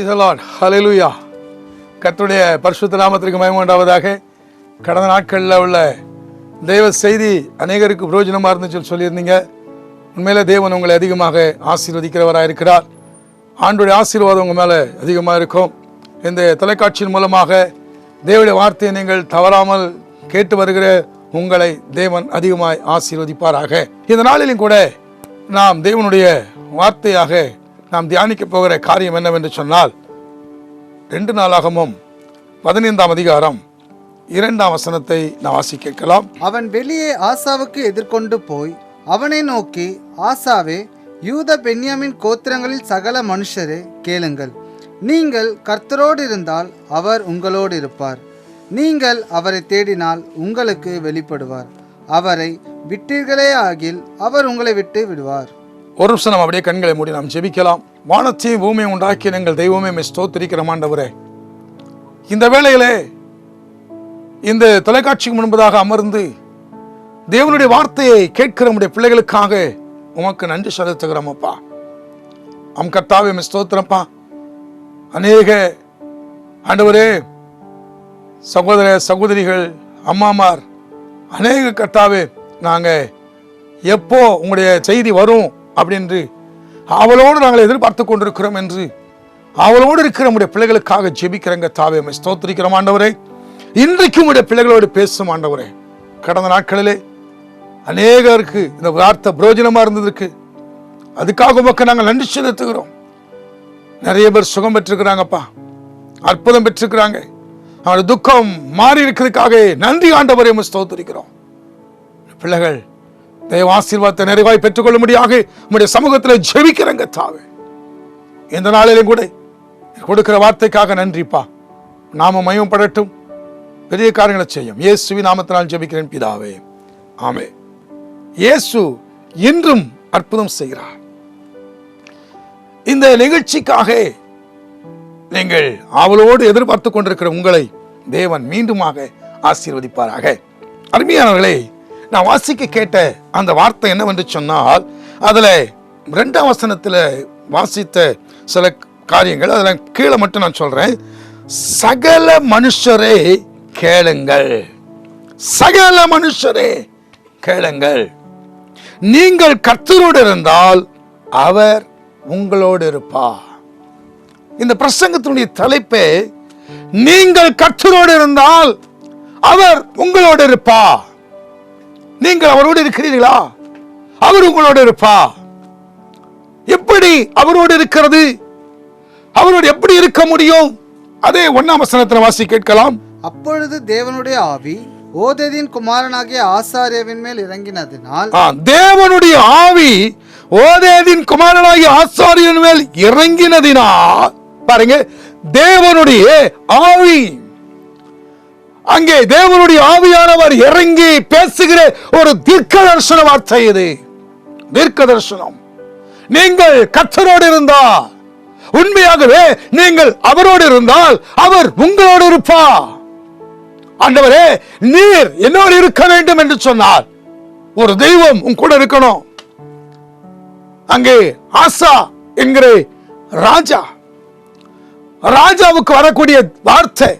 Praise hallelujah கத்துடைய பரிசுத்த நாமத்திற்கு மகிமை கடந்த நாட்களில் உள்ள தெய்வ செய்தி அநேகருக்கு பிரயோஜனமாக இருந்துச்சு சொல்லியிருந்தீங்க. உண்மையிலே தேவன் உங்களை அதிகமாக ஆசீர்வதிக்கிறவராக இருக்கிறார். ஆண்டுடைய ஆசீர்வாதம் உங்கள் மேலே அதிகமாக இருக்கும். இந்த தொலைக்காட்சியின் மூலமாக தேவடைய வார்த்தையை நீங்கள் தவறாமல் கேட்டு வருகிற உங்களை தேவன் அதிகமாய் ஆசீர்வதிப்பாராக. இந்த நாளிலும் கூட நாம் தேவனுடைய வார்த்தையாக நாம் தியானிக்க போகிற காரியம் என்னவென்று சொன்னால் ரெண்டு நாளாகமும் பதினைந்தாம் அதிகாரம் இரண்டாம் வசனத்தை நாம் வாசி கேட்கலாம். அவன் வெளியே ஆசாவுக்கு எதிர்கொண்டு போய் அவனை நோக்கி ஆசாவே யூத பென்யாமின் கோத்திரங்களில் சகல மனுஷரே கேளுங்கள். நீங்கள் கர்த்தரோடு இருந்தால் அவர் உங்களோடு இருப்பார். நீங்கள் அவரை தேடினால் உங்களுக்கு வெளிப்படுவார். அவரை விட்டீர்களே ஆகில் அவர் உங்களை விட்டு விடுவார். ஒரு நிமிஷம் நம்ம அப்படியே கண்களை மூடி நாம் ஜெபிக்கலாம். வானத்தையும் பூமியை உண்டாக்கி எங்கள் தெய்வமே மிஸ் ஸ்தோத்திரிக்கிற ஆண்டவரே. இந்த வேளையிலே இந்த தொலைக்காட்சிக்கு முன்பதாக அமர்ந்து தேவனுடைய வார்த்தையை கேட்கிற நம்முடைய பிள்ளைகளுக்காக உமக்கு நன்றி செலுத்துகிறோம் அப்பா. அம் கர்த்தாவே மெய் ஸ்தோத்திரப்பா. அநேக ஆண்டவரே சகோதர சகோதரிகள் அம்மாமார் அநேக கர்த்தாவே நாங்கள் எப்போ உங்களுடைய செய்தி வரும் அப்படின்று அவளோடு நாங்கள் எதிர்பார்த்து கொண்டிருக்கிறோம் என்று அவளோடு இருக்கிற நம்முடைய பிள்ளைகளுக்காக ஜெபிக்கிறங்க தாவே. ஸ்தோத்திரிக்கிறோம் ஆண்டவரே. இன்றைக்கும் உடைய பிள்ளைகளோடு பேசும் ஆண்டவரே. கடந்த நாட்களிலே அநேகருக்கு இந்த வார்த்தை பிரயோஜனமாக இருந்ததற்கு அதுக்காக உமக்கு நாங்கள் நன்றி செலுத்துகிறோம். நிறைய பேர் சுகம் பெற்றிருக்கிறாங்கப்பா. அற்புதம் பெற்றிருக்கிறாங்க. அவருடைய துக்கம் மாறி இருக்கிறதுக்காக நன்றி ஆண்டவரை ஸ்தோத்திரிக்கிறோம். பிள்ளைகள் தேவ ஆசீர்வாதத்தை நிறைவாய் பெற்றுக்கொள்ளும்படியாக உங்களுடைய சமூகத்தில் ஜெபிக்கிறங்க தாவே. எந்த நாளிலும் கூட கொடுக்கிற வார்த்தைக்காக நன்றிப்பா. நாம மயம் படட்டும் பெரிய காரியங்களை செய்யும். இயேசுவி நாமத்தினால் ஜெபிக்கிறேன் பிதாவே. ஆமே இயேசு இன்றும் அற்புதம் செய்கிறார். இந்த நிகழ்ச்சிக்காக நீங்கள் ஆவலோடு எதிர்பார்த்து கொண்டிருக்கிற உங்களை தேவன் மீண்டுமாக ஆசீர்வதிப்பாராக. அருமையானவர்களே நான் வாசிக்க கேட்ட அந்த வார்த்தை என்னவென்று சொன்னால் அதில் ரெண்டாம் வசனத்தில் வாசித்த சில காரியங்கள் அதில் கீழே மட்டும் நான் சொல்கிறேன். சகல மனுஷரே கேளுங்கள். சகல மனுஷரே கேளுங்கள். நீங்கள் கர்த்தரோடு இருந்தால் அவர் உங்களோடு இருப்பார். இந்த பிரசங்கத்தினுடைய தலைப்பே நீங்கள் கர்த்தரோடு இருந்தால் அவர் உங்களோடு இருப்பார். நீங்கள் அவரோடு இருக்கிறீர்களா? அவர் உங்களோடு இருப்பா. எப்படி அவரோடு இருக்கிறது? அவரோடு எப்படி இருக்க முடியும்? அதே ஒன்னாம் வசனத்தில் வாசி கேட்கலாம். அப்பொழுது தேவனுடைய ஆவி ஓதேதின் குமாரனாகிய ஆசாரியவின் மேல் இறங்கினதினால் ஆ, தேவனுடைய ஆவி ஓதேதின் குமாரனாகிய ஆசாரியன் மேல் இறங்கினதினால் பாருங்க தேவனுடைய ஆவி. அங்கே தேவனுடைய ஆவியானவர் இறங்கி பேசுகிற ஒரு தீர்க்க தரிசன வார்த்தை இது. தீர்க்க தரிசனம் நீங்கள் கத்தரோடு இருந்தா உண்மையாகவே நீங்கள் அவரோடு இருந்தால் அவர் உங்களோடு இருப்பா. ஆண்டவரே நீர் என்னோடு இருக்க வேண்டும் என்று சொன்னார். ஒரு தெய்வம் உன் கூட இருக்கணும். அங்கே ஆசா என்கிற ராஜா. ராஜாவுக்கு வரக்கூடிய வார்த்தை.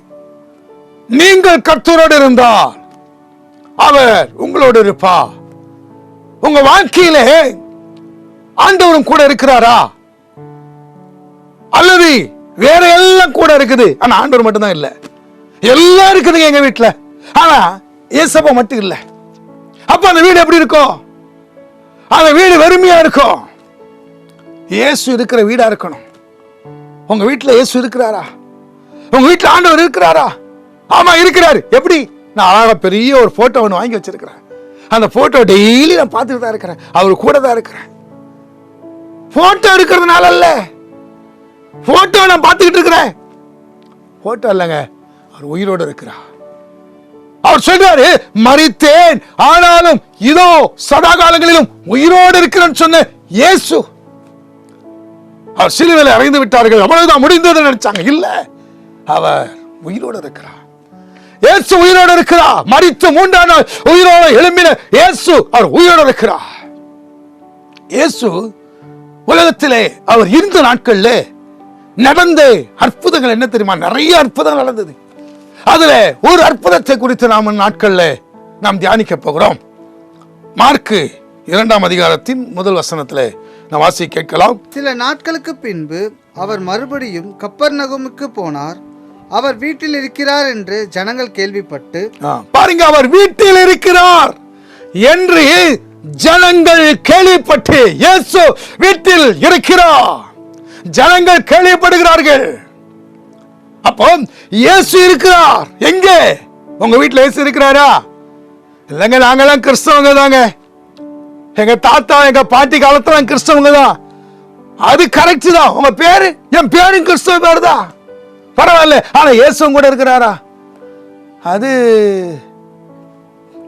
நீங்கள் கர்த்தரோடு இருந்தால் அவர் உங்களோடு இருப்பா. உங்க வாழ்க்கையிலே ஆண்டவரும் கூட இருக்கிறாரா? அல்லது வேற எல்லாம் கூட இருக்குது? ஆனா ஆண்டவர் மட்டும்தான் இல்ல. எல்லாம் இருக்குதுங்க எங்க வீட்டுல ஆனா ஏசப்பா மட்டும் இல்லை. அப்ப அந்த வீடு எப்படி இருக்கும்? அந்த வீடு வெறுமையா இருக்கும். இயேசு இருக்கிற வீடா இருக்கணும். உங்க வீட்டுல இயேசு இருக்கிறாரா? உங்க வீட்டுல ஆண்டவர் இருக்கிறாரா? ஆமா இருக்கிறாரு. எப்படி? நான் அழகா பெரிய ஒரு போட்டோ ஒன்று வாங்கி வச்சிருக்கிறேன். அந்த போட்டோ டெய்லி நான் பார்த்துட்டு தான் இருக்கிறேன். அவர் கூட தான் இருக்கிறேன். போட்டோ இருக்கிறதுனால அல்ல போட்டோ நான் பார்த்துக்கிட்டு இருக்கிறேன். போட்டோ இல்லைங்க. அவர் உயிரோடு இருக்கிறார். அவர் சொல்றாரு மறித்தேன் ஆனாலும் இதோ சதா காலங்களிலும் உயிரோடு இருக்கிறேன்னு சொன்ன இயேசு. அவர் சிலுவையில் அறைந்து விட்டார்கள். அவ்வளவுதான் முடிந்ததுன்னு நினைச்சாங்க. இல்ல அவர் உயிரோடு இருக்கிறார். இயேசு உயிரோடு இருக்கிறார். மறித்து மூன்றாம் நாள் உயிரோடு எழும்பின இயேசு அவர் உயிரோடு இருக்கிறார். இயேசு உலகத்திலே அவர் இருந்த நாட்கள்ல நடந்த அற்புதங்கள் என்ன தெரியுமா? நிறைய அற்புதங்கள் நடந்தது. அதுல ஒரு அற்புதத்தை குறித்து நாம் நாட்கள்ல நாம் தியானிக்க போகிறோம். மார்க்கு இரண்டாம் அதிகாரத்தின் முதல் வசனத்திலே நாம் வாசி கேட்கலாம். சில நாட்களுக்கு பின்பு அவர் மறுபடியும் கப்பர் நகமுக்கு போனார். அவர் வீட்டில் இருக்கிறார் என்று ஜனங்கள் கேள்விப்பட்டு ஆ, பாருங்க அவர் வீட்டில் இருக்கிறார் என்று ஜனங்கள் கேள்விப்பட்டு இயேசு வீட்டில் இருக்கிறார். ஜனங்கள் கேள்விப்படுகிறார்கள். அப்போ இயேசு இருக்கிறார். எங்கே? உங்க வீட்டில் இயேசு இருக்கிறாரா? இல்லைங்க நாங்கெல்லாம் கிறிஸ்தவங்க தாங்க. எங்க தாத்தா எங்க பாட்டி காலத்துல கிறிஸ்தவங்க தான். அது கரெக்ட் தான். உங்க பேரு? என் பேரும் கிறிஸ்தவ பேர் தான். பரவாயில்ல. ஆனா இயேசுவும் கூட இருக்கிறாரா? அது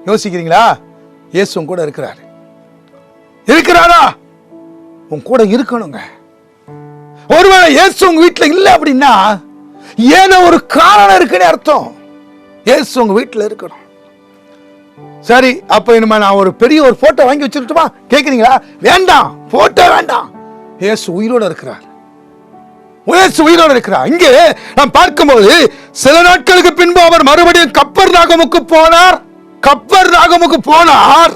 யோசிக்கிறீங்களா? இயேசுவும் கூட இருக்கிறார். இருக்கிறாரா? உன் கூட இருக்கணுங்க. ஒருவேளை இயேசு உங்க வீட்டுல இல்லை அப்படின்னா ஏதோ ஒரு காரணம் இருக்குன்னு அர்த்தம். இயேசு உங்க வீட்டில் இருக்கணும். சரி அப்ப இனிமே நான் ஒரு பெரிய ஒரு போட்டோ வாங்கி வச்சிருட்டுமா கேக்குறீங்களா? வேண்டாம். போட்டோ வேண்டாம். இயேசு உயிரோட இருக்கிறார். உயர்ச்சி உயிரோடு இருக்கிறார். இங்கே நாம் பார்க்கும்போது சில நாட்களுக்கு பின்பு அவர் மறுபடியும் கப்பர் நாகமுக்கு போனார். கப்பர் நாகமுக்கு போனார்.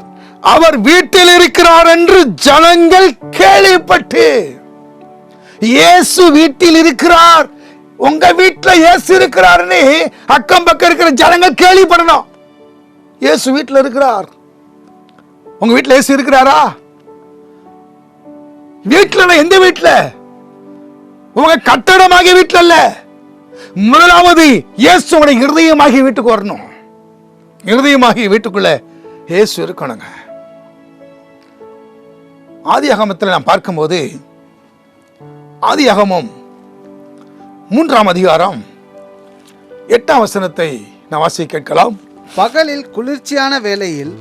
அவர் வீட்டில் இருக்கிறார் என்று ஜனங்கள் கேள்விப்பட்டு இயேசு வீட்டில் இருக்கிறார். உங்க வீட்டில் இயேசு இருக்கிறாருன்னு அக்கம் பக்கம் இருக்கிற ஜனங்கள் கேள்விப்படணும். இயேசு வீட்டில் இருக்கிறார். உங்க வீட்டில் இயேசு இருக்கிறாரா? வீட்டில் எந்த வீட்டில்? உங்க கட்டடமாகிய வீட்டில் அல்ல முதலாவது இயேசு உங்களுடைய இருதயமாகிய வீட்டுக்கு வரணும். இருதயமாகிய வீட்டுக்குள்ள இயேசு இருக்கணுங்க. ஆதி அகமத்தில் நான் பார்க்கும்போது ஆதி அகமம் மூன்றாம் அதிகாரம் எட்டாம் வசனத்தை நான் வாசி கேட்கலாம். பகலில் குளிர்ச்சியான வேளையில்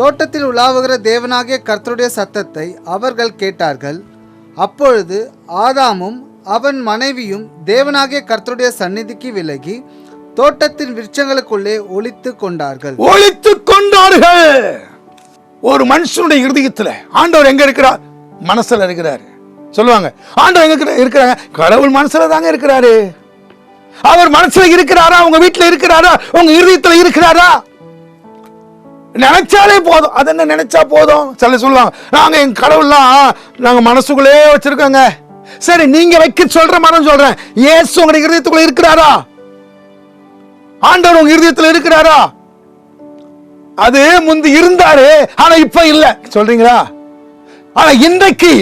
தோட்டத்தில் உலாவுகிற தேவனாகிய கர்த்தருடைய சத்தத்தை அவர்கள் கேட்டார்கள். அப்பொழுது ஆதாமும் அவன் மனைவியும் தேவனாகிய கர்த்தருடைய சந்நிதிக்கு விலகி தோட்டத்தின் விருட்சங்களுக்குள்ளே ஒழித்து கொண்டார்கள். ஒழித்து கொண்டார்கள். ஒரு மனுஷனுடைய இருதயத்துல ஆண்டவர் எங்க இருக்கிறார்? மனசுல இருக்கிறாரு. சொல்லுவாங்க ஆண்டவர் எங்க இருக்கிற- இருக்கிறாங்க? கடவுள் மனசுல தாங்க இருக்கிறாரு. அவர் மனசுல இருக்கிறாரா? உங்க வீட்டுல இருக்கிறாரா? உங்க இருதயத்துல இருக்கிறாரா? நினைச்சாலே போதும். அது என்ன நினைச்சா போதும்? சில சொல்லுவாங்க நாங்க எங்க கடவுள்லாம் நாங்க மனசுக்குள்ளே வச்சிருக்கோங்க. சரி நீங்க வைக்க சொல்ற மனம் சொல்றேன். இயேசு உங்களுடைய இருதயத்துக்குள்ள இருக்கிறாரா? ஆண்டவர் உங்க இருதயத்துல இருக்கிறாரா? அது முந்தி இருந்தாரு ஆனா இப்ப இல்ல. சொல்றீங்களா? ஆனா இன்றைக்கு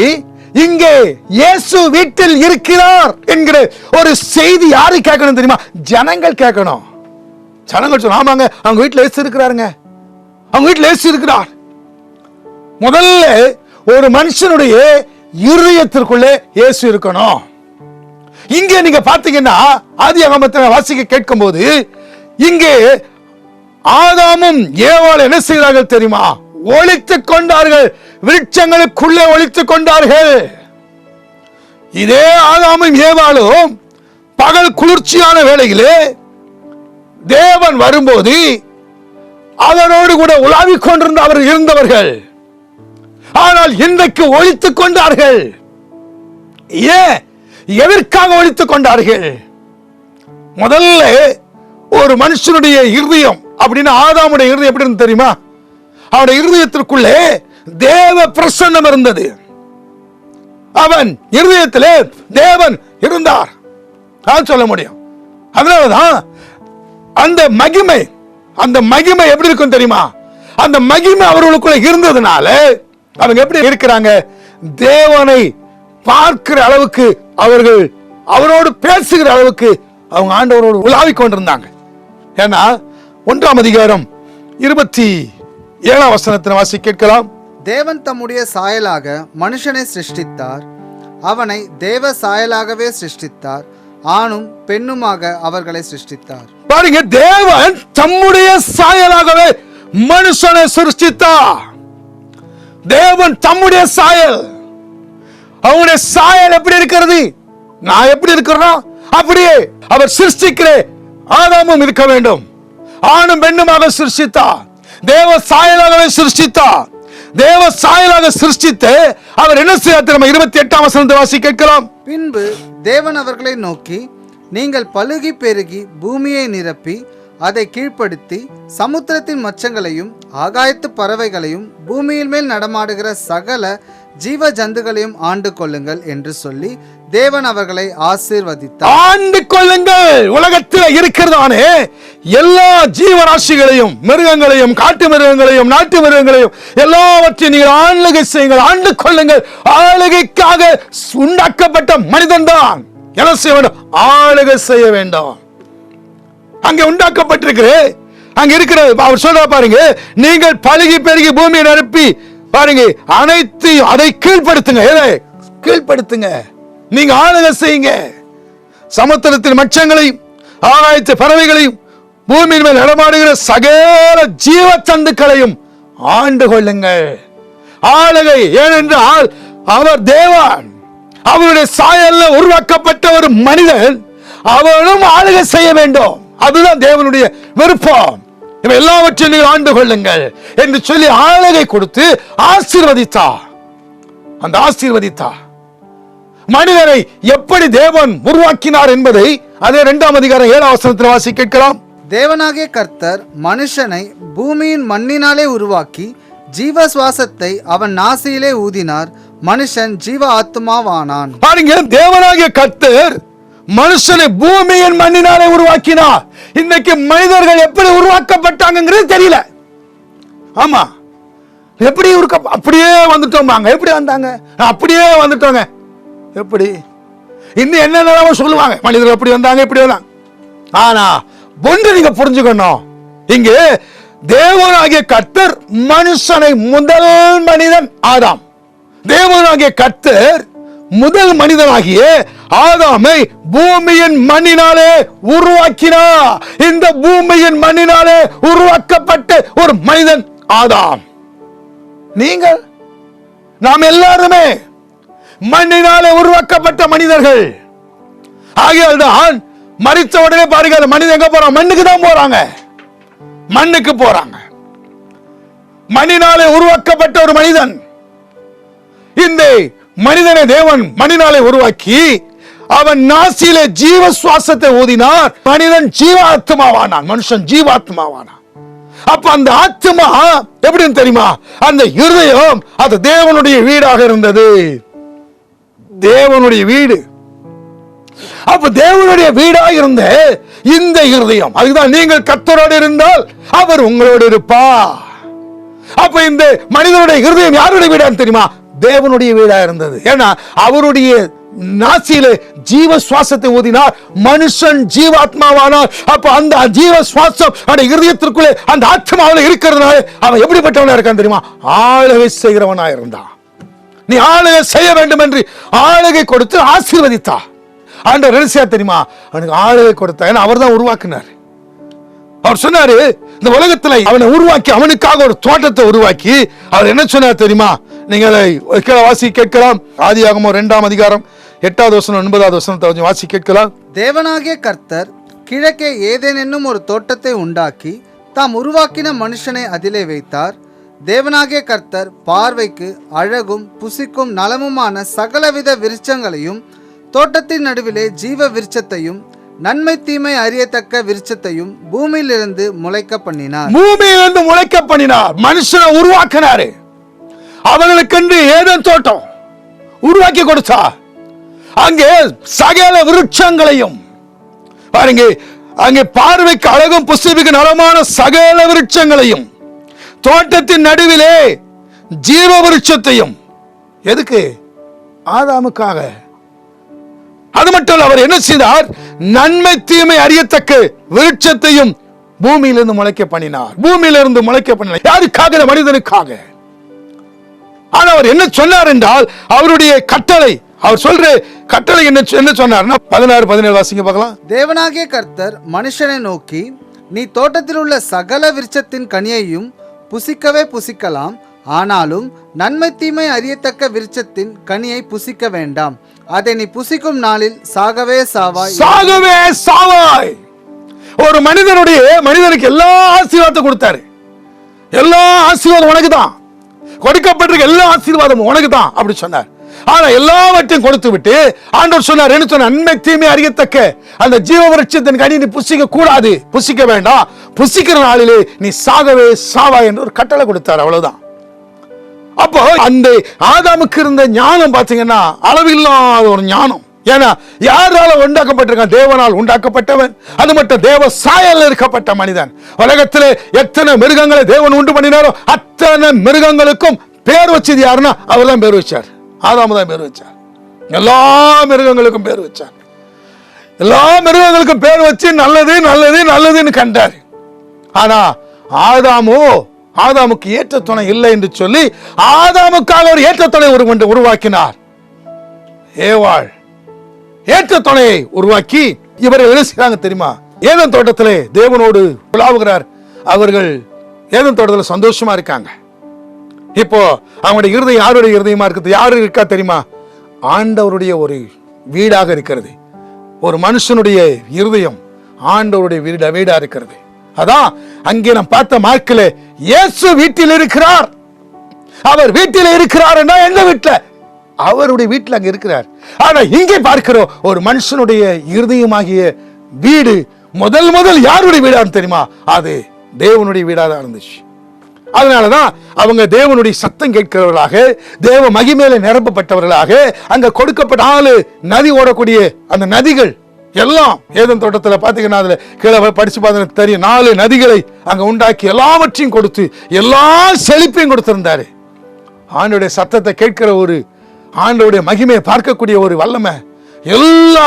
இங்கே இயேசு வீட்டில் இருக்கிறார் என்கிற ஒரு செய்தி யாரு கேட்கணும் தெரியுமா? ஜனங்கள் கேட்கணும். ஜனங்கள் சொல்ல ஆமாங்க அவங்க வீட்டுல ஏசு இருக்கிறாருங்க. அவங்க வீட்டுல ஏசு இருக்கிறார். முதல்ல ஒரு மனுஷனுடைய இருதயத்திற்குள்ளே இயேசு இருக்கணும். இங்கே நீங்க பாத்தீங்கன்னா ஆதி அகமத்தில் வாசிக்க கேட்கும்போது இங்கே ஆதாமும் ஏவாள் என்ன செய்தார்கள் தெரியுமா? ஒழித்துக் கொண்டார்கள். விருட்சங்களுக்குள்ளே ஒழித்துக் கொண்டார்கள். இதே ஆதாமும் ஏவாளும் பகல் குளிர்ச்சியான வேளையிலே தேவன் வரும்போது அவரோடு கூட உலாவிக் கொண்டிருந்த அவர் இருந்தவர்கள். ஆனால் இன்றைக்கு ஒழித்துக் கொண்டார்கள். ஏன்? எதற்காக ஒழித்துக் கொண்டார்கள்? முதல்ல ஒரு மனுஷனுடைய இருதயம் அப்படின்னு ஆதாமுடைய இருதயம் எப்படி இருந்து தெரியுமா? அவனுடைய இருதயத்திற்குள்ளே தேவ பிரசன்னம் இருந்தது. அவன் இருதயத்திலே தேவன் இருந்தார். நான் சொல்ல முடியும். அதனாலதான் அந்த மகிமை அந்த மகிமை எப்படி இருக்கும் தெரியுமா? அந்த மகிமை அவர்களுக்குள்ள இருந்ததுனால அவங்க எப்படி இருக்கிறாங்க? தேவனை பார்க்கிற அளவுக்கு அவர்கள் அவரோடு பேசுகிற அளவுக்கு அவங்க ஆண்டவரோடு உலாவிக் கொண்டிருந்தாங்க. ஏன்னா ஒன்றாம் அதிகாரம் இருபத்தி ஏழாம் வசனத்தின வாசி கேட்கலாம். தேவன் தம்முடைய சாயலாக மனுஷனை சிருஷ்டித்தார். அவனை தேவ சாயலாகவே சிருஷ்டித்தார். ஆணும் பெண்ணுமாக அவர்களை சிருஷ்டித்தார். பாருங்க தேவன் தம்முடைய சாயலாகவே மனுஷனை சிருஷ்டித்தார். தேவன் தம்முடைய சாயல். அவனுடைய சாயல் எப்படி இருக்கிறது? நான் எப்படி இருக்கிறனா அப்படியே அவர் சிருஷ்டிக்கிற ஆதாமும் இருக்க வேண்டும். ஆணும் பெண்ணுமாக சிருஷ்டித்தா தேவ சாயலாகவே சிருஷ்டித்தா தேவ சாயலாக சிருஷ்டித்து அவர் என்ன செய்ய நம்ம இருபத்தி எட்டாம் வசனத்தை வாசி கேட்கலாம். பின்பு தேவன் அவர்களை நோக்கி நீங்கள் பழுகி பெருகி பூமியை நிரப்பி அதை கீழ்ப்படுத்தி சமுத்திரத்தின் மச்சங்களையும் ஆகாயத்து பறவைகளையும் பூமியின் மேல் நடமாடுகிற சகல ஜீவ ஜந்துகளையும் ஆண்டு கொள்ளுங்கள் என்று சொல்லி தேவன் அவர்களை ஆசீர்வதித்தார். ஆண்டு கொள்ளுங்கள்! உலகத்தில் இருக்கிறதானே? எல்லா ஜீவராசிகளையும் மிருகங்களையும் காட்டு மிருகங்களையும் நாட்டு மிருகங்களையும் எல்லாவற்றையும் நீங்கள் ஆளுகை செய்யுங்கள் ஆண்டு கொள்ளுங்கள்! ஆளுகைக்காக உண்டாக்கப்பட்ட மனிதன் தான். என்ன செய்ய வேண்டும்? ஆளுகை செய்ய வேண்டும். அங்கே உண்டாக்கப்பட்டிருக்கிற. அங்க இருக்கிற அவர் சொல்ற பாருங்க நீங்கள் பழுகி பெருகி பூமியை நிரப்பி பாருங்க அனைத்தையும் அதை கீழ்ப்படுத்துங்க. எதை? கீழ்ப்படுத்துங்க. நீங்க ஆளுகை செய்யுங்க. சமுத்திரத்தின் மச்சங்களையும் ஆகாயத்து பறவைகளையும் பூமியின் மேல் நடமாடுகிற சகல ஜீவ சந்துக்களையும் ஆண்டு கொள்ளுங்கள். ஆளுகை ஏனென்றால் அவர் தேவான். அவருடைய சாயல்ல உருவாக்கப்பட்ட ஒரு மனிதன் அவரும் ஆளுகை செய்ய வேண்டும். அதுதான் தேவனுடைய விருப்பம். இவை எல்லாவற்றையும் நீங்கள் ஆண்டு கொள்ளுங்கள் என்று சொல்லி ஆளுகை கொடுத்து ஆசீர்வதித்தார். அந்த ஆசீர்வதித்தார் மனிதனை எப்படி தேவன் உருவாக்கினார் என்பதை அதே இரண்டாம் அதிகாரம் ஏழாம் வசனத்தில் வாசி கேட்கலாம். தேவனாகிய கர்த்தர் மனுஷனை பூமியின் மண்ணினாலே உருவாக்கி ஜீவ சுவாசத்தை அவன் நாசியிலே ஊதினார். மனுஷன் ஜீவ ஆத்துமாவானான். பாருங்க தேவனாகிய கர்த்தர் மனுஷனை பூமியின் மண்ணினாலே உருவாக்கினார். இன்னைக்கு மனிதர்கள் எப்படி உருவாக்கப்பட்டாங்கிறது தெரியல. ஆமா. எப்படி இருக்க அப்படியே வந்துட்டோமாங்க எப்படி வந்தாங்க? அப்படியே வந்துட்டோங்க. எப்படி? இன்னும் என்னென்ன சொல்லுவாங்க? மனிதர்கள் எப்படி வந்தாங்க இப்படி வந்தாங்க? ஆனா ஒன்று நீங்க புரிஞ்சுக்கணும். இங்கே தேவனாகிய கர்த்தர் மனுஷனை முதல் மனிதன் ஆதாம். தேவனாகிய கர்த்தர் முதல் மனிதனாகிய ஆதாமை பூமியின் மண்ணினாலே உருவாக்கினார் இந்த பூமியின் மண்ணினாலே உருவாக்கப்பட்ட ஒரு மனிதன் ஆதாம். நீங்கள் நாம் எல்லாருமே மண்ணினாலே உருவாக்கப்பட்ட மனிதர்கள். ஆகையால் தான் மறித்த உடனே பாருங்க அந்த மனிதன் எங்க போறான்? மண்ணுக்கு தான் போறாங்க. மண்ணுக்கு போறாங்க. மண்ணினாலே உருவாக்கப்பட்ட ஒரு மனிதன். இந்த மனிதனை தேவன் மண்ணினாலே உருவாக்கி அவன் நாசியிலே ஜீவ சுவாசத்தை ஊதினார். மனிதன் ஜீவாத்மாவானான். மனுஷன் ஜீவாத்மாவானான். அப்ப அந்த ஆத்மா எப்படின்னு தெரியுமா? அந்த இருதயம் அது தேவனுடைய வீடாக இருந்தது. தேவனுடைய வீடு. அப்ப தேவனுடைய வீடா இருந்த இந்த இருதயம் அதுதான் நீங்கள் கத்தரோடு இருந்தால் அவர் உங்களோடு இருப்பா அப்ப இந்த மனிதனுடைய இருதயம் யாருடைய வீடான்னு தெரியுமா? தேவனுடைய வீடா இருந்தது. ஏன்னா அவருடைய நாசியிலே ஜீவ சுவாசத்தை ஊதினார். மனுஷன் ஜீவாத்மாவானார் அப்ப அந்த ஜீவ சுவாசம் அந்த இருதயத்திற்குள்ளே அந்த ஆத்மாவில் இருக்கிறதுனால அவன் எப்படிப்பட்டவனா இருக்கான் தெரியுமா? ஆளுகை செய்கிறவனா இருந்தான். நீ ஆளுகை செய்ய வேண்டும் என்று ஆளுகை கொடுத்து ஆசீர்வதித்தா. ஆண்டவர் என்ன தெரியுமா? அவனுக்கு ஆளுகை கொடுத்தா. ஏன்னா அவர் தான் உருவாக்குனார். அவர் சொன்னாரு இந்த உலகத்துல அவனை உருவாக்கி அவனுக்காக ஒரு தோட்டத்தை உருவாக்கி அவர் என்ன சொன்னார் தெரியுமா? நீங்கள் வாசி கேட்கலாம். ஆதி ஆகமோ ரெண்டாம் அதிகாரம் எட்டாவது வசனம் ஒன்பதாவது வசனத்தை கொஞ்சம் வாசி கேட்கலாம். தேவனாகிய கர்த்தர் கிழக்கே ஏதேன் என்னும் ஒரு தோட்டத்தை உண்டாக்கி தாம் உருவாக்கின மனுஷனை அதிலே வைத்தார். தேவனாகிய கர்த்தர் பார்வைக்கு அழகும் புசிக்கும் நலமுமான சகலவித விருட்சங்களையும் தோட்டத்தின் நடுவிலே ஜீவ விருட்சத்தையும் நன்மை தீமை அறியத்தக்க விருட்சத்தையும் பூமியிலிருந்து முளைக்க பண்ணினார். பூமியிலிருந்து முளைக்க பண்ணினார். மனுஷனை உருவாக்கினாரு. அவர்களுக்கென்று ஏதேன் தோட்டம் உருவாக்கி கொடுத்தா அங்கே சகல விருட்சங்களையும் பாருங்க அங்கே பார்வைக்கு அழகும் புஸ்தபிக்கு நலமான சகல விருட்சங்களையும் தோட்டத்தின் நடுவிலே ஜீவ விருட்சத்தையும். எதுக்கு? ஆதாமுக்காக. அது மட்டும் அவர் என்ன செய்தார்? நன்மை தீமை அறியத்தக்க விருட்சத்தையும் பூமியிலிருந்து முளைக்க பண்ணினார். பூமியிலிருந்து முளைக்க பண்ணினார். யாருக்காக? மனிதனுக்காக. ஆனால் அவர் என்ன சொன்னார் என்றால் அவருடைய கட்டளை அவர் சொல்ற கட்டளை என்ன என்ன சொன்னார்னா பதினாறு பதினேழு வாசிங்க பார்க்கலாம். தேவனாகிய கர்த்தர் மனுஷனை நோக்கி நீ தோட்டத்தில் உள்ள சகல விருட்சத்தின் கனியையும் புசிக்கவே புசிக்கலாம். ஆனாலும் நன்மை தீமை அறியத்தக்க விருட்சத்தின் கனியை புசிக்க வேண்டாம். அதை நீ புசிக்கும் நாளில் சாகவே சாவாய். சாகவே சாவாய். ஒரு மனிதனுடைய மனிதனுக்கு எல்லா ஆசீர்வாதத்தை கொடுத்தாரு. எல்லா ஆசீர்வாதம் உனக்கு தான் கொடுக்கப்பட்டிருக்க எல்லா ஆசீர்வாதமும் உனக்கு தான் அப்படி சொன்னார். ஆனா எல்லாவற்றையும் கொடுத்து விட்டு ஆண்டவர் சொன்னார் என்ன சொன்ன நன்மை தீமை அறியத்தக்க அந்த ஜீவ விருட்சத்தின் கனி நீ புசிக்க கூடாது. புசிக்க வேண்டாம். புசிக்கிற நாளிலே நீ சாகவே சாவா என்று ஒரு கட்டளை கொடுத்தார் அவ்வளவுதான். அப்போ அந்த ஆதாமுக்கு இருந்த ஞானம் பாத்தீங்கன்னா அளவில்லாத ஒரு ஞானம். ஏன்னா யாரால உண்டாக்கப்பட்டிருக்கான்? தேவனால் உண்டாக்கப்பட்டவன். அது மட்டும் தேவ சாயல் இருக்கப்பட்ட மனிதன். உலகத்திலே எத்தனை மிருகங்களை தேவன் உண்டு பண்ணினாரோ அத்தனை மிருகங்களுக்கும் பேர் வச்சது யாருன்னா அவர் தான் பேர் வச்சார். ஆதாம தான் பேர் வச்சார். எல்லா மிருகங்களுக்கும் பேர் வச்சார். எல்லா மிருகங்களுக்கும் பேர் வச்சு நல்லது நல்லது நல்லதுன்னு கண்டார். ஆனா ஆதாமோ ஆதாமுக்கு ஏற்ற துணை இல்லை என்று சொல்லி ஆதாமுக்காக ஒரு ஏற்ற துணை ஒரு ஒன்று உருவாக்கினார். ஏவாள் ஏற்ற துணையை உருவாக்கி இவர்கள் என்ன தெரியுமா? ஏதன் தோட்டத்திலே தேவனோடு உலாவுகிறார். அவர்கள் ஏதன் தோட்டத்தில் சந்தோஷமா இருக்காங்க. இப்போ அவங்களுடைய இருதயம் யாருடைய இருதயமா இருக்குது? யாரு இருக்கா தெரியுமா? ஆண்டவருடைய ஒரு வீடாக இருக்கிறது. ஒரு மனுஷனுடைய இருதயம் ஆண்டவருடைய வீடு வீடா இருக்கிறது. அதான் அங்கே நாம் பார்த்த மார்க்கில் இயேசு வீட்டில் இருக்கிறார். அவர் வீட்டில் இருக்கிறார் எந்த வீட்டில்? அவருடைய வீட்டில் அங்க இருக்கிறார். ஆனா இங்கே பார்க்கிறோம் ஒரு மனுஷனுடைய இருதயமாகிய வீடு முதல் முதல் யாருடைய வீடான்னு தெரியுமா? அது தேவனுடைய வீடாக தான் இருந்துச்சு. அதனால தான் அவங்க தேவனுடைய சத்தம் கேட்கிறவர்களாக தேவ மகிமேல நிரப்பப்பட்டவர்களாக அங்க கொடுக்கப்பட்ட ஆளு நதி ஓடக்கூடிய அந்த நதிகள் எல்லாம் ஏதன் தோட்டத்தில் பார்த்தீங்கன்னா அதில் கீழே படித்து படிச்சு தெரியும். நாலு நதிகளை அங்கே உண்டாக்கி எல்லாவற்றையும் கொடுத்து எல்லா செழிப்பையும் கொடுத்துருந்தாரு. ஆண்டோடைய சத்தத்தை கேட்கிற ஒரு ஆண்டோடைய மகிமையை பார்க்கக்கூடிய ஒரு வல்லமை எல்லா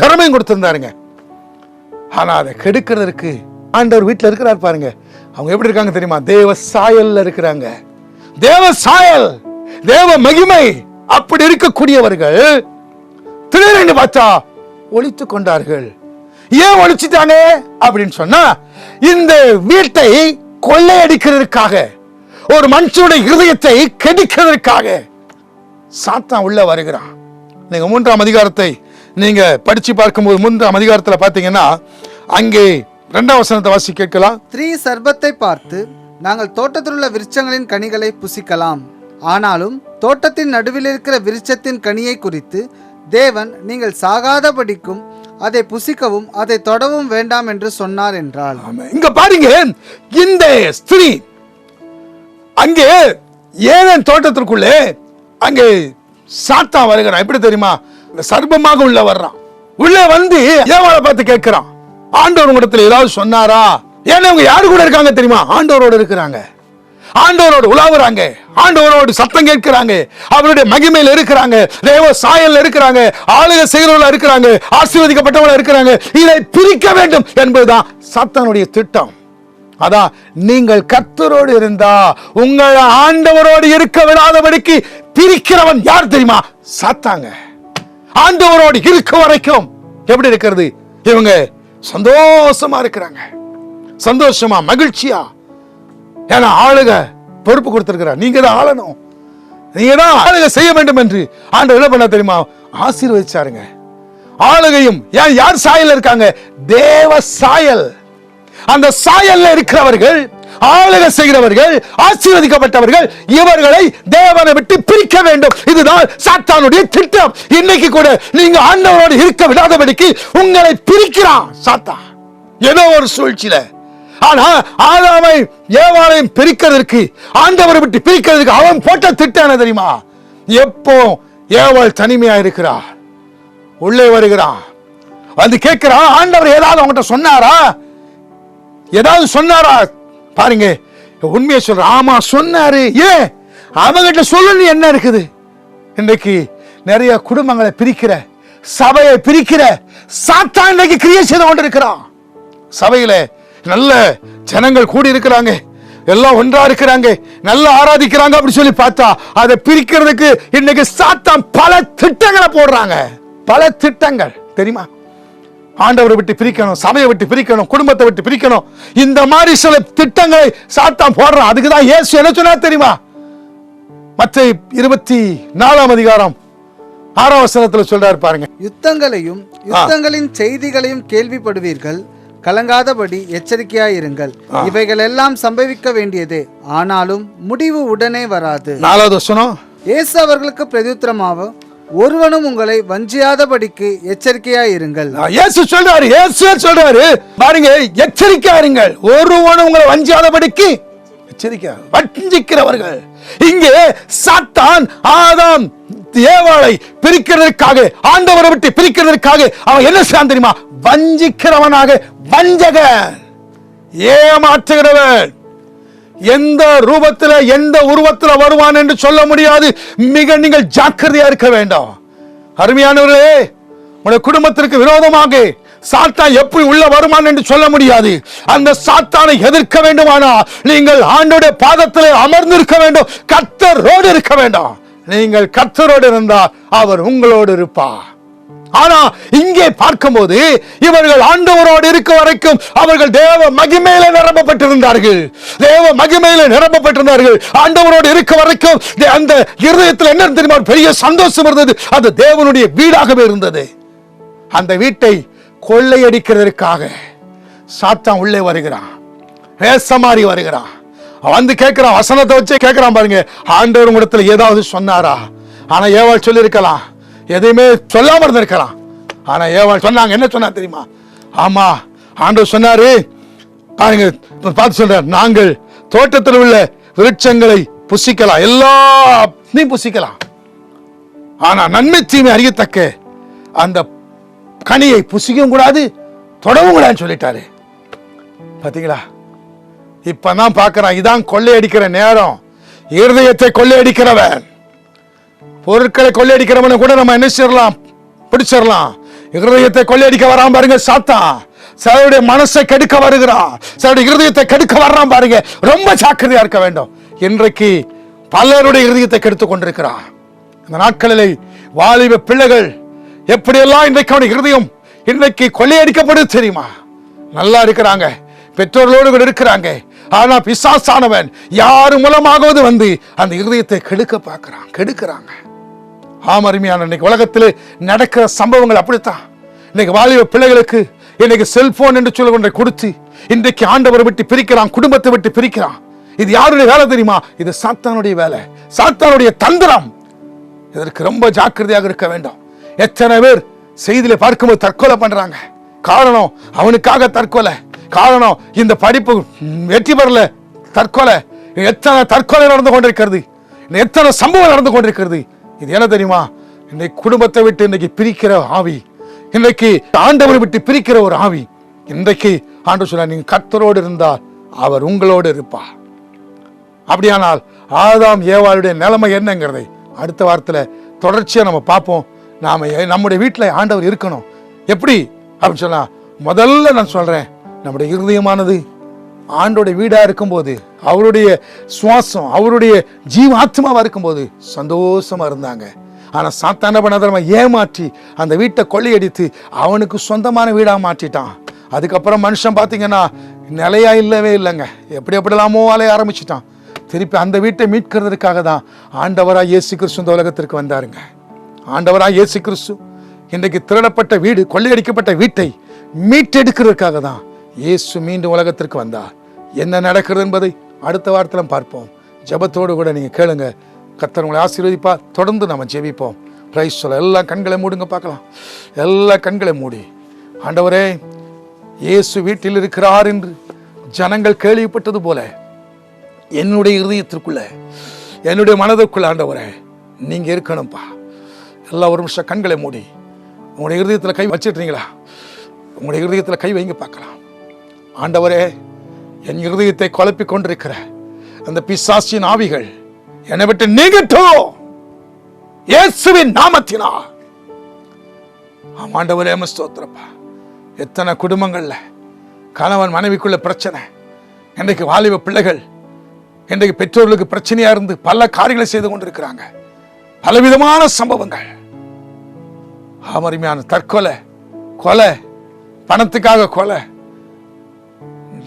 திறமையும் கொடுத்துருந்தாருங்க. ஆனால் அதை கெடுக்கிறதுக்கு ஆண்டவர் வீட்டில் இருக்கிறார் பாருங்கள் அவங்க எப்படி இருக்காங்க தெரியுமா? தேவ சாயல்ல இருக்கிறாங்க. தேவ சாயல் தேவ மகிமை அப்படி இருக்கக்கூடியவர்கள் திடீரென்று பார்த்தா ஒழித்து கொண்டார்கள். ஏன் ஒழிச்சுட்டானே அப்படின்னு சொன்னா இந்த வீட்டை கொள்ளையடிக்கிறதுக்காக ஒரு மனுஷனுடைய இருதயத்தை கெடுக்கிறதுக்காக சாத்தான் உள்ள வருகிறான். நீங்க மூன்றாம் அதிகாரத்தை நீங்க படிச்சு பார்க்கும்போது மூன்றாம் அதிகாரத்தில் பார்த்தீங்கன்னா அங்கே இரண்டாம் வசனத்தை வாசி கேட்கலாம். ஸ்திரீ சர்பத்தை பார்த்து நாங்கள் தோட்டத்தில் உள்ள விருட்சங்களின் கனிகளை புசிக்கலாம். ஆனாலும் தோட்டத்தின் நடுவில் இருக்கிற விருட்சத்தின் கனியை குறித்து தேவன் நீங்கள் சாகாதபடிக்கும் அதை புசிக்கவும் அதை தொடவும் வேண்டாம் என்று சொன்னார் என்றாள். ஆமா. இங்க பாருங்க இந்த ஸ்திரீ அங்கே ஏதேன் தோட்டத்திற்குள்ளே அங்கே சாத்தா வருகிறான். எப்படி தெரியுமா? இந்த சர்ப்பமாக உள்ள வர்றான். உள்ள வந்து ஏவாளை பார்த்து கேட்கிறான். ஆண்டவர் உங்களிடத்தில் ஏதாவது சொன்னாரா? ஏன்னா இவங்க யாரு கூட இருக்காங்க தெரியுமா? ஆண்டவரோடு இருக்கிறாங்க. ஆண்டவரோடு உலாவுறாங்க. ஆண்டவரோடு சத்தம் கேட்கிறாங்க. அவருடைய மகிமையில் இருக்கிறாங்க. தேவ சாயல்ல இருக்கிறாங்க. ஆளுக செய்கிறவங்கள இருக்கிறாங்க. ஆசீர்வதிக்கப்பட்டவங்களா இருக்கிறாங்க. இதை பிரிக்க வேண்டும் என்பதுதான் சத்தனுடைய திட்டம். அதான் நீங்கள் கத்தரோடு இருந்தா உங்களை ஆண்டவரோடு இருக்க விடாதபடிக்கு பிரிக்கிறவன் யார் தெரியுமா? சாத்தாங்க. ஆண்டவரோடு இருக்க வரைக்கும் எப்படி இருக்கிறது? இவங்க சந்தோஷமா இருக்கிறாங்க. சந்தோஷமா மகிழ்ச்சியா? ஏன்னா ஆளுக பொறுப்பு கொடுத்திருக்கிறார். நீங்க தான் ஆளணும். நீங்க தான் ஆளுக செய்ய வேண்டும் என்று ஆண்டு என்ன பண்ண தெரியுமா? ஆசீர்வதிச்சாருங்க. ஆளுகையும் ஏன் யார் சாயல் இருக்காங்க? தேவ சாயல். அந்த சாயல்ல இருக்கிறவர்கள் ஆளுக செய்கிறவர்கள் ஆசீர்வதிக்கப்பட்டவர்கள் இவர்களை தேவனை விட்டு பிரிக்க வேண்டும். இதுதான் சாத்தானுடைய திட்டம். இன்னைக்கு கூட நீங்க ஆண்டவரோடு இருக்க விடாதபடிக்கு உங்களை பிரிக்கிறான் சாத்தான். ஏதோ ஒரு சூழ்ச்சியில. ஆனா ஆதாமை ஏவாளையும் பிரிக்கிறதுக்கு ஆண்டவரை விட்டு பிரிக்கிறதுக்கு அவன் போட்ட திட்டம் என்ன தெரியுமா? எப்போ ஏவாள் தனிமையா இருக்கிறா உள்ளே வருகிறான். வந்து கேட்கிறான் ஆண்டவர் ஏதாவது அவங்ககிட்ட சொன்னாரா? ஏதாவது சொன்னாரா? பாருங்க உண்மையை சொல்ற ஆமா சொன்னாரு. ஏன்? அவங்கிட்ட சொல்லணும் என்ன இருக்குது? இன்றைக்கு நிறைய குடும்பங்களை பிரிக்கிற சபையை பிரிக்கிற சாத்தான் இன்றைக்கு கிரியை செய்து கொண்டிருக்கிறான். சபையில நல்ல ஜனங்கள் கூடி இருக்கிறாங்க எல்லாம் ஒன்றா இருக்கிறாங்க. நல்லா ஆராதிக்கிறாங்க அப்படின்னு சொல்லி பார்த்தா அதை பிரிக்கிறதுக்கு இன்னைக்கு சாத்தான் பல திட்டங்களை போடுறாங்க. பல திட்டங்கள். தெரியுமா? ஆண்டவரை விட்டு பிரிக்கணும் சபையை விட்டு பிரிக்கணும் குடும்பத்தை விட்டு பிரிக்கணும். இந்த மாதிரி சில திட்டங்களை சாத்தான் போடுறான். அதுக்கு தான் இயேசு என்ன சொன்னா தெரியுமா? மற்ற இருபத்தி நாலாம் அதிகாரம் ஆறாம் வசனத்துல சொல்றாரு பாருங்க. யுத்தங்களையும் யுத்தங்களின் செய்திகளையும் கேள்விப்படுவீர்கள். கலங்காதபடி எச்சரிக்கையாயிருங்கள். இவைகள் எல்லாம் சம்பவிக்க வேண்டியதே. ஆனாலும் முடிவு உடனே வராது. நாலாவது வசனம். இயேசு அவர்களுக்கு பிரதியுத்தரமாக ஒருவனும் உங்களை வஞ்சியாதபடிக்கு எச்சரிக்கையாயிருங்கள். இயேசு சொல்றாரு இயேசு சொல்றாரு. பாருங்க எச்சரிக்கையா இருங்கள் ஒருவனும் உங்களை வஞ்சாதபடிக்கு எச்சரிக்கை. வஞ்சிக்கிறவர்கள். இங்கே சாத்தான் ஆதாம் ஏவாளை பிரிக்கிறதற்காக ஆண்டவரை விட்டு பிரிக்கிறதற்காக அவன் என்ன செய்யான் தெரியுமா? வஞ்சிக்கிறவனாக வஞ்சகன் ஏமாற்றுகிறவன் எந்த ரூபத்தில் எந்த உருவத்தில் வருவான் என்று சொல்ல முடியாது. மிக நீங்கள் ஜாக்கிரதையா இருக்க வேண்டாம். அருமையானவர்களே உங்களுடைய குடும்பத்திற்கு விரோதமாக சாத்தான் எப்படி உள்ள வருமான் என்று சொல்ல முடியாது. அந்த சாத்தானை எதிர்க்க வேண்டுமானா நீங்கள் ஆண்டோடைய பாதத்தில் அமர்ந்திருக்க வேண்டும். கத்தரோடு இருக்க வேண்டாம். நீங்கள் கத்தரோடு இருந்தால் அவர் உங்களோடு இருப்பார். ஆனா இங்கே பார்க்கும்போது இவர்கள் ஆண்டவரோடு இருக்க வரைக்கும் அவர்கள் தேவ மகிமையில நிரம்பப்பட்டிருந்தார்கள் தேவ மகிமையில நிரம்பப்பட்டிருந்தார்கள் ஆண்டவரோடு இருக்க வரைக்கும் தே- அந்த இருதயத்தில் என்ன தெரியுமா? பெரிய சந்தோஷம் இருந்தது. அது தேவனுடைய வீடாகவே இருந்தது. அந்த வீட்டை கொள்ளையடிக்கிறதற்காக சாத்தான் உள்ளே வருகிறான். வேசமாறி வருகிறான். வந்து கேட்கிறான் வசனத்தை வச்சு கேட்கிறான் பாருங்க. ஆண்டவர் உங்களிடத்துல ஏதாவது சொன்னாரா? ஆனா ஏவாள் சொல்லியிருக்கலாம். எதையுமே சொல்லாம இருந்திருக்கலாம். ஆனா ஏவாள் சொன்னாங்க என்ன சொன்னா தெரியுமா? ஆமா ஆண்டவர் சொன்னாரு. பாருங்க பார்த்து சொல்றார் நாங்கள் தோட்டத்தில் உள்ள விருட்சங்களை புசிக்கலாம். எல்லாத்தையும் புசிக்கலாம். ஆனா நன்மை தீமை அறியத்தக்க அந்த கனியை புசிக்கவும் கூடாது தொடவும் கூடாதுன்னு சொல்லிட்டாரு. பாத்தீங்களா? இப்பதான் பார்க்குறான் இதான் கொள்ளையடிக்கிற நேரம். இருதயத்தை கொள்ளையடிக்கிறவன். பொருட்களை கொள்ளையடிக்கிறவனை கூட நம்ம என்ன செய்யலாம் பிடிச்சிடலாம். இருதயத்தை கொள்ளையடிக்க வரான் பாருங்க சாத்தா. சிலருடைய மனசை கெடுக்க வருகிறான் சிலருடைய இருதயத்தை கெடுக்க வர்றான் பாருங்க ரொம்ப ஜாக்கிரதையா இருக்க வேண்டும். இன்றைக்கு பலருடைய இருதயத்தை கெடுத்து கொண்டிருக்கிறான் இந்த நாட்களிலே வாலிப பிள்ளைகள் எப்படியெல்லாம் இன்றைக்கு அவனுடைய இருதயம் இன்றைக்கு கொள்ளையடிக்கப்படுது தெரியுமா? நல்லா இருக்கிறாங்க. பெற்றோர்களோடு கூட இருக்கிறாங்க. ஆனா பிசாசானவன் யார் மூலமாகவது வந்து அந்த இருதயத்தை கெடுக்க பார்க்கறான். கெடுக்கிறாங்க. ஆம் அருமையான இன்னைக்கு உலகத்தில் நடக்கிற சம்பவங்கள் அப்படித்தான். இன்னைக்கு வாலிப பிள்ளைகளுக்கு இன்னைக்கு செல்போன் என்று சொல்ல ஒன்றை கொடுத்து இன்றைக்கு ஆண்டவரை விட்டு பிரிக்கிறான் குடும்பத்தை விட்டு பிரிக்கிறான். இது யாருடைய வேலை தெரியுமா? இது சாத்தானுடைய வேலை. சாத்தானுடைய தந்திரம். இதற்கு ரொம்ப ஜாக்கிரதையாக இருக்க வேண்டும். எத்தனை பேர் செய்தியில பார்க்கும்போது தற்கொலை பண்றாங்க. காரணம் அவனுக்காக தற்கொலை. காரணம் இந்த படிப்பு வெற்றி பெறல. தற்கொலை. எத்தனை தற்கொலை நடந்து கொண்டிருக்கிறது. இன்னும் எத்தனை சம்பவம் நடந்து கொண்டிருக்கிறது. இது என்ன தெரியுமா? இன்னைக்கு குடும்பத்தை விட்டு இன்னைக்கு பிரிக்கிற ஆவி. இன்னைக்கு ஆண்டவரை விட்டு பிரிக்கிற ஒரு ஆவி. இன்றைக்கு ஆண்டு சொல்ல நீங்க கத்தரோடு இருந்தால் அவர் உங்களோடு இருப்பார். அப்படியானால் ஆதாம் ஏவாளுடைய நிலைமை என்னங்கிறதை அடுத்த வாரத்தில் தொடர்ச்சியாக நம்ம பார்ப்போம். நாம நம்முடைய வீட்டில் ஆண்டவர் இருக்கணும். எப்படி? அப்படின்னு சொன்னா முதல்ல நான் சொல்கிறேன் நம்முடைய இருதயமானது ஆண்டோடைய வீடா இருக்கும்போது அவருடைய சுவாசம் அவருடைய ஜீவ ஆத்மாவா இருக்கும்போது சந்தோஷமாக இருந்தாங்க. ஆனால் சாத்தான பண்ணாத ஏமாற்றி அந்த வீட்டை கொள்ளையடித்து அவனுக்கு சொந்தமான வீடாக மாற்றிட்டான். அதுக்கப்புறம் மனுஷன் பார்த்தீங்கன்னா நிலையா இல்லவே இல்லைங்க. எப்படி எப்படிலாமோ அலைய ஆரம்பிச்சிட்டான். திருப்பி அந்த வீட்டை மீட்கிறதுக்காக தான் ஆண்டவராக இயேசு கிறிஸ்து இந்த உலகத்திற்கு வந்தாருங்க. ஆண்டவராக இயேசு கிறிஸ்து இன்றைக்கு திருடப்பட்ட வீடு கொள்ளையடிக்கப்பட்ட வீட்டை மீட்டெடுக்கிறதுக்காக தான் இயேசு மீண்டும் உலகத்திற்கு வந்தார். என்ன நடக்கிறது என்பதை அடுத்த வாரத்திலும் பார்ப்போம். ஜெபத்தோடு கூட நீங்கள் கேளுங்க. கத்தர் உங்களை ஆசீர்வதிப்பா தொடர்ந்து நம்ம ஜெபிப்போம். பிரைஸ் சொல்ல எல்லா கண்களை மூடுங்க பார்க்கலாம். எல்லா கண்களை மூடி. ஆண்டவரே இயேசு வீட்டில் இருக்கிறார் என்று ஜனங்கள் கேள்விப்பட்டது போல என்னுடைய இருதயத்திற்குள்ள என்னுடைய மனதிற்குள்ள ஆண்டவரே நீங்கள் இருக்கணும்ப்பா எல்லா ஒரு நிமிஷம் கண்களை மூடி. உங்களுடைய இருதயத்தில் கை வச்சிட்றீங்களா உங்களுடைய இருதயத்தில் கை வைங்க பார்க்கலாம். ஆண்டவரே என் இருதயத்தை குழப்பிக் கொண்டிருக்கிற அந்த பிசாசின் ஆவிகள் என்னை விட்டு நீங்கட்டும் இயேசுவின் நாமத்தினா? ஆமாண்டவரே ஆண்டவரே ஸ்தோத்திரப்பா. எத்தனை குடும்பங்கள்ல கணவன் மனைவிக்குள்ள பிரச்சனை. இன்றைக்கு வாலிப பிள்ளைகள் இன்றைக்கு பெற்றோர்களுக்கு பிரச்சனையா இருந்து பல காரியங்களை செய்து கொண்டிருக்கிறாங்க. பலவிதமான சம்பவங்கள். அமரிமையான தற்கொலை கொலை பணத்துக்காக கொலை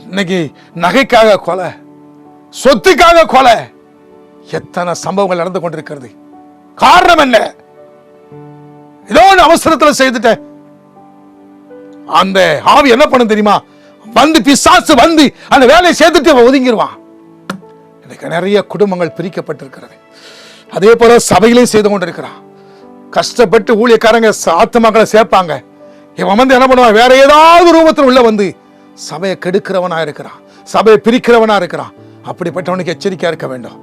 இன்னைக்கு நகைக்காக கொலை சொத்துக்காக கொலை. எத்தனை சம்பவங்கள் நடந்து கொண்டிருக்கிறது. காரணம் என்ன? ஏதோ ஒரு அவசரத்துல செய்துட்டேன். அந்த ஆவி என்ன பண்ணும் தெரியுமா? வந்து பிசாசு வந்து அந்த வேலையை சேர்த்துட்டு அவன் ஒதுங்கிடுவான் எனக்கு நிறைய குடும்பங்கள் பிரிக்கப்பட்டிருக்கிறது. அதே போல சபையிலையும் செய்து கொண்டிருக்கிறான். கஷ்டப்பட்டு ஊழியக்காரங்க ச- ஆத்துமாக்களை சேர்ப்பாங்க. இவன் வந்து என்ன பண்ணுவான்? வேற ஏதாவது ரூபத்தில் உள்ள வந்து சபையை கெடுக்கிறவனாக இருக்கிறான். சபையை பிரிக்கிறவனா இருக்கிறான். அப்படிப்பட்டவனுக்கு எச்சரிக்கையா இருக்க வேண்டும்.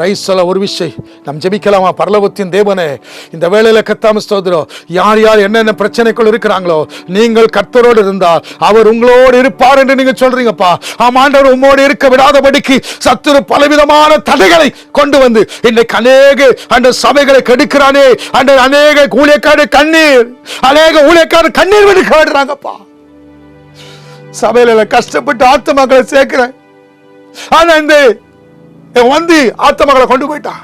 ரைஸ் சொல்ல ஒரு விஷயம். நம் ஜெபிக்கலாமா? பரலவத்தின் தேவனே இந்த வேலையில் கத்தாம சோதரோ யார் யார் என்னென்ன பிரச்சனைக்குள் இருக்கிறாங்களோ நீங்கள் கர்த்தரோடு இருந்தால் அவர் உங்களோடு இருப்பார் என்று நீங்க சொல்றீங்கப்பா. ஆமாண்டவர் உம்மோடு இருக்க விடாதபடிக்கு சத்துரு பலவிதமான தடைகளை கொண்டு வந்து இன்னைக்கு அநேக அந்த சபைகளை கெடுக்கிறானே. அந்த அநேக ஊழியக்காடு கண்ணீர் அநேக ஊழியக்காடு கண்ணீர் விடுக்க விடுறாங்கப்பா சபையில கஷ்டப்பட்டு ஆத்துமாக்களை சேர்க்கிறேன் ஆனா இந்த இவன் வந்து ஆத்துமக்களை கொண்டு போயிட்டான்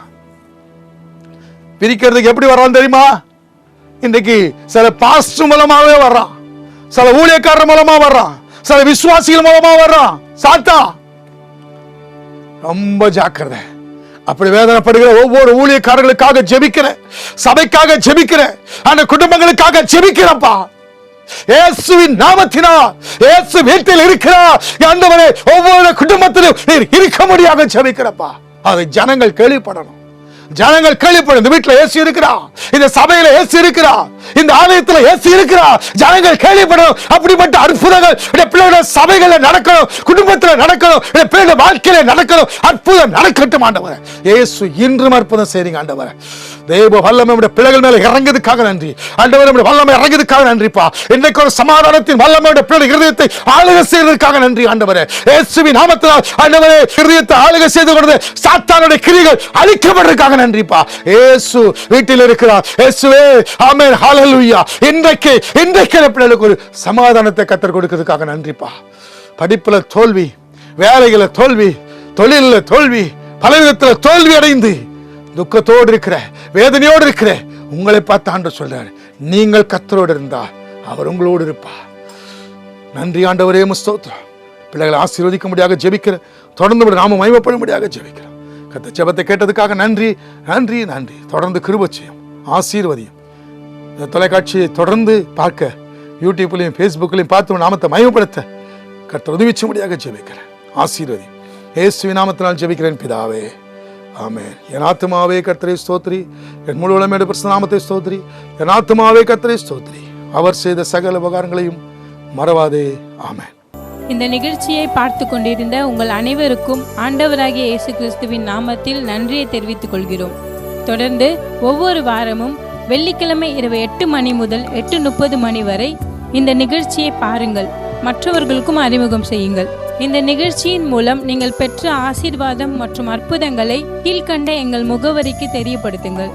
பிரிக்கிறதுக்கு எப்படி வர்றான் தெரியுமா? இன்னைக்கு சில பாஸ்ட் மூலமாவே வர்றான். சில ஊழியக்காரர் மூலமா வர்றான். சில விசுவாசிகள் மூலமா வர்றான். சாத்தா ரொம்ப ஜாக்கிரதை. அப்படி வேதனைப்படுகிற ஒவ்வொரு ஊழியக்காரர்களுக்காக ஜெபிக்கிறேன் சபைக்காக ஜெபிக்கிறேன் அந்த குடும்பங்களுக்காக ஜெபிக்கிறேன்ப்பா இயேசுவின் நாமத்தினால் இயேசு வீட்டில் இருக்கிறார். ஆண்டவரே ஒவ்வொரு குடும்பத்திலும் நீர் இருக்க முடியாத ஜெபிக்கிறப்பா. அதை ஜனங்கள் கேள்விப்படணும். ஜனங்கள் கேள்விப்படும். இந்த வீட்டுல ஏசி இருக்கிறா இந்த சபையில ஏசி இருக்கிறா இந்த ஆலயத்துல ஏசி இருக்கிறா ஜனங்கள் கேள்விப்படும் அப்படிப்பட்ட அற்புதங்கள் இந்த பிள்ளையோட சபைகள்ல நடக்கணும். குடும்பத்துல நடக்கணும். இந்த பிள்ளையோட வாழ்க்கையில நடக்கணும். அற்புதம் நடக்கட்டும் ஆண்டவரே. ஏசு இன்றும் அற்புதம் செய்றீங்க ஆண்டவரை. தேவ வல்லமை நம்முடைய பிள்ளைகள் மேலே இறங்குறதுக்காக நன்றி. ஆண்டவர் நம்முடைய வல்லமை இறங்குறதுக்காக நன்றிப்பா. இன்றைக்கு ஒரு சமாதானத்தின் வல்லமையோட பிள்ளை இருதயத்தை ஆளுக செய்வதற்காக நன்றி ஆண்டவரே. ஏசுவி நாமத்தினால் ஆண்டவரே இருதயத்தை ஆளுக செய்து கொண்டது சாத்தானுடைய கிரிகள் அழிக்கப்படுறதுக்காக நன்றிப்பா. இயேசு வீட்டில் இருக்கிறார். இயேசுவே ஆமே ஹalleluya. இன்றைக்கு இன்றைக்கு பிள்ளைகளுக்கு ஒரு சமாதானத்தை கத்தர் கொடுக்கிறதுக்காக நன்றிப்பா. படிப்பில் தோல்வி வேலைகளை தோல்வி தொழிலில் தோல்வி பலவிதத்தில் தோல்வி அடைந்து துக்கத்தோடு இருக்கிற வேதனையோடு இருக்கிற உங்களை பார்த்து ஆண்டு சொல்றாரு நீங்கள் கத்தரோடு இருந்தா அவர் உங்களோடு இருப்பார் நன்றி ஆண்டவரே முஸ்தோத்திரம். பிள்ளைகளை ஆசீர்வதிக்க முடியாத ஜெபிக்கிறேன். தொடர்ந்து நாம நாம முடியாத ஜெபிக்கிறேன் கத்த ஜெபத்தை கேட்டதுக்காக நன்றி நன்றி நன்றி. தொடர்ந்து கிருப ஆசீர்வதியம் ஆசீர்வதியும். இந்த தொலைக்காட்சியை தொடர்ந்து பார்க்க யூடியூப்லையும் ஃபேஸ்புக்லையும் பார்த்து நாமத்தை மயமப்படுத்த கத்தை உதவிச்ச முடியாக ஜெபிக்கிறேன். ஆசீர்வதி ஏசுவி நாமத்தினால் ஜெபிக்கிறேன் பிதாவே. ஆமென். என் ஆத்மாவே கத்திரை ஸ்தோத்ரி. என் முழு உலமையோட பிரசனாமத்தை ஸ்தோத்ரி. என் ஆத்மாவே கத்திரை ஸ்தோத்ரி. அவர் செய்த சகல உபகாரங்களையும் மறவாதே. ஆமென். இந்த நிகழ்ச்சியை பார்த்து கொண்டிருந்த உங்கள் அனைவருக்கும் ஆண்டவராகிய இயேசு கிறிஸ்துவின் நாமத்தில் நன்றியை தெரிவித்துக் கொள்கிறோம். தொடர்ந்து ஒவ்வொரு வாரமும் வெள்ளிக்கிழமை இரவு எட்டு மணி முதல் எட்டு முப்பது மணி வரை இந்த நிகழ்ச்சியை பாருங்கள். மற்றவர்களுக்கும் அறிமுகம் செய்யுங்கள். இந்த நிகழ்ச்சியின் மூலம் நீங்கள் பெற்ற ஆசீர்வாதம் மற்றும் அற்புதங்களை கீழ்கண்ட எங்கள் முகவரிக்கு தெரியப்படுத்துங்கள்.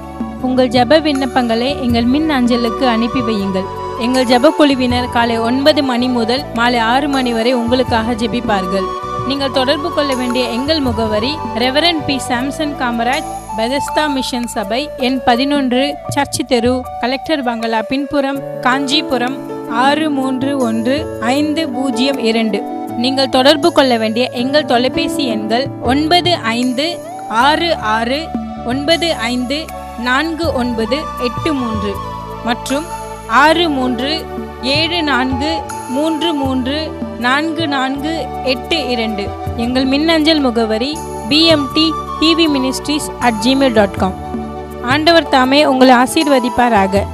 உங்கள் ஜெப விண்ணப்பங்களை எங்கள் மின் அஞ்சலுக்கு அனுப்பி வையுங்கள். எங்கள் ஜெப குழுவினர் காலை ஒன்பது மணி முதல் மாலை ஆறு மணி வரை உங்களுக்காக ஜெபிப்பார்கள். நீங்கள் தொடர்பு கொள்ள வேண்டிய எங்கள் முகவரி reverend P Samson Kamaraj Bethesda mission சபை எண் பதினொன்று சர்ச் தெரு கலெக்டர் பங்களா பின்புறம் காஞ்சிபுரம் ஆறு மூன்று ஒன்று ஐந்து பூஜ்ஜியம் இரண்டு. நீங்கள் தொடர்பு கொள்ள வேண்டிய எங்கள் தொலைபேசி எண்கள் ஒன்பது ஐந்து ஆறு ஆறு ஒன்பது ஐந்து நான்கு ஒன்பது எட்டு மூன்று மற்றும் ஆறு மூன்று ஏழு நான்கு மூன்று மூன்று நான்கு நான்கு எட்டு இரண்டு. எங்கள் மின்னஞ்சல் முகவரி PMT TV ministries at Gmail dot com ஆண்டவர் தாமே உங்களை ஆசீர்வதிப்பாராக.